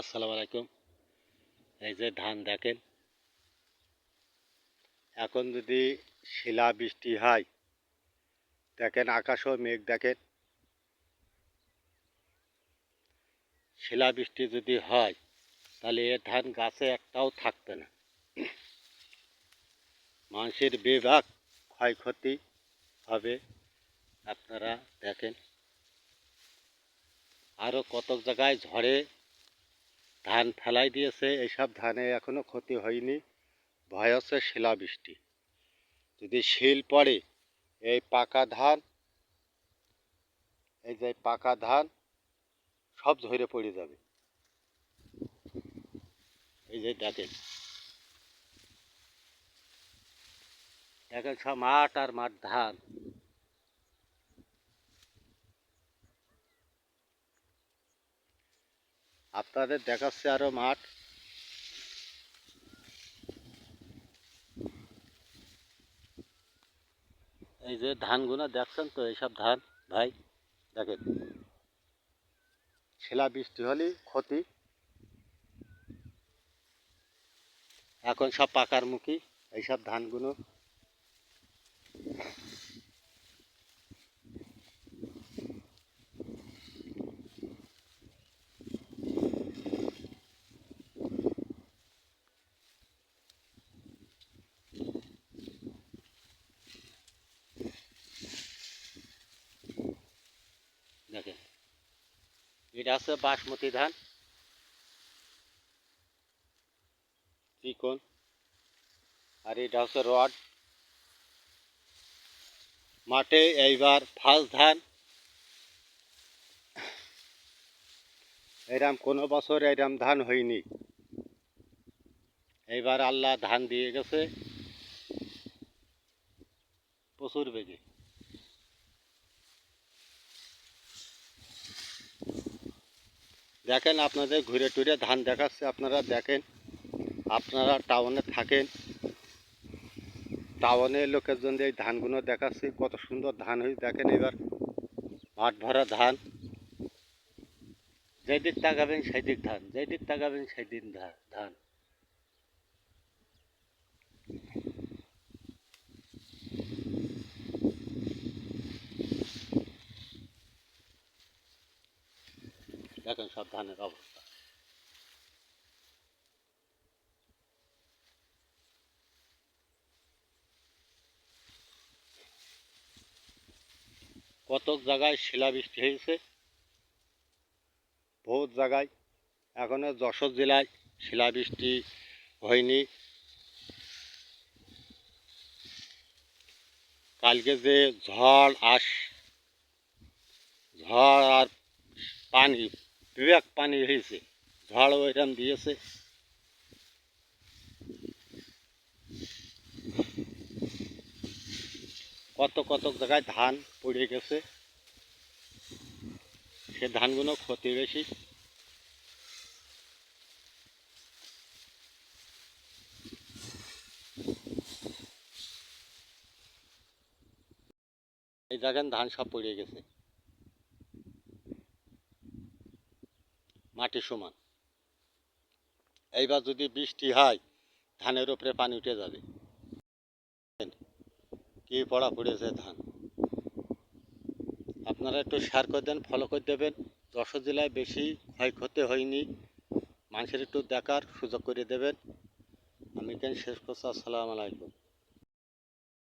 আসসালামু আলাইকুম। এই যে ধান দেখেন। এখন যদি শিলা বৃষ্টি হয়, দেখেন আকাশও মেঘ দেখেন। শিলা বৃষ্টি যদি হয়, তাহলে এ ধান গাছে একটাও থাকবে না। মানুষের বিভাগ ক্ষয়ক্ষতি হবে, আপনারা দেখেন। আরও কত জায়গায় ঝড়ে ধান ফেলাই দিয়েছে, এইসব ধানে এখনও ক্ষতি হয়নি। ভয় হচ্ছে শিলাবৃষ্টি যদি শিল পড়ে, এই পাকা ধান, এই যে পাকা ধান, সব ঝরে পড়ে যাবে। এই যে দেখেন। দেখেন সব মাঠ আর মাঠ ধান। আপনাদের দেখাচ্ছে আরও মাঠ। এই যে ধানগুলো দেখছেন তো, এইসব ধান, ভাই, দেখেন। শিলা বৃষ্টি হলেই ক্ষতি। এখন সব পাকার মুখী, এইসব ধানগুলো দেখেন এটা আছে বাসমতি ধান। চিকন। আর এটা হচ্ছে রড। মাঠে এইবার ফার্স্ট ধান। এরম কোনো বছর এরম ধান হয়নি। এইবার আল্লাহ ধান দিয়ে গেছে। প্রচুর বেগে। দেখেন আপনাদের ঘুরে টুরে ধান দেখাচ্ছে, আপনারা দেখেন, আপনারা টাউনে থাকেন টাউনের লোকের জন্য এই ধানগুলো দেখাচ্ছি, কত সুন্দর ধান হয়েছে, দেখেন এবার, মাঠ ভরা ধান। যেদিক তাকাবেন সেদিক ধান, যেদিক তাকাবেন সেই দিন ধা- ধান। দেখেন সব ধানের অবস্থা। কতক জায়গায় শিলাবৃষ্টি হয়েছে? বহুত জায়গায়। এখনও যশোর জেলায় শিলাবৃষ্টি হয়নি। কালকে যে ঝড় আস, ঝড় আর পানি বিবেক পানি হয়েছে ঝড় ওইরকম দিয়েছে। কত কত জায়গায় ধান পড়ে গেছে। সে ধানগুলো ক্ষতি বেশি। এই দেখেন ধান সব পড়ে গেছে। মাটি সমান। এইবার যদি বৃষ্টি হয়, ধানের উপরে পানি উঠে যাবে। কি পড়া পড়েছে ধান? আপনারা একটু শেয়ার করে দেন ফলো করে দেবেন। যশোর জেলায় বেশি ক্ষয়ক্ষতি হয়নি। মানুষের একটু দেখার সুযোগ করে দেবেন। আমি কেন শেষ করছি। আসসালামু আলাইকুম।